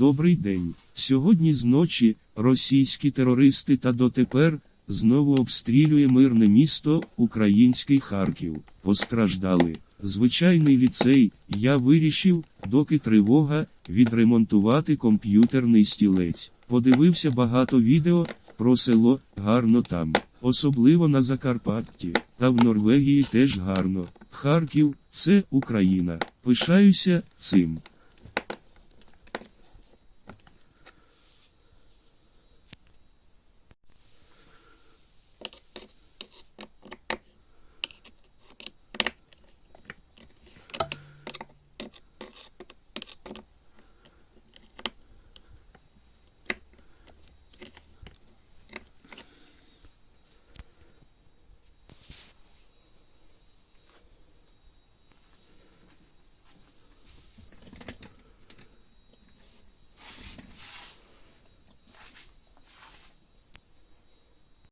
Добрий день. Сьогодні зночі російські терористи та дотепер знову обстрілює мирне місто, український Харків. Постраждали. Звичайний ліцей, я вирішив, доки тривога, відремонтувати комп'ютерний стілець. Подивився багато відео про село, гарно там, особливо на Закарпатті, та в Норвегії теж гарно. Харків це Україна. Пишаюся цим.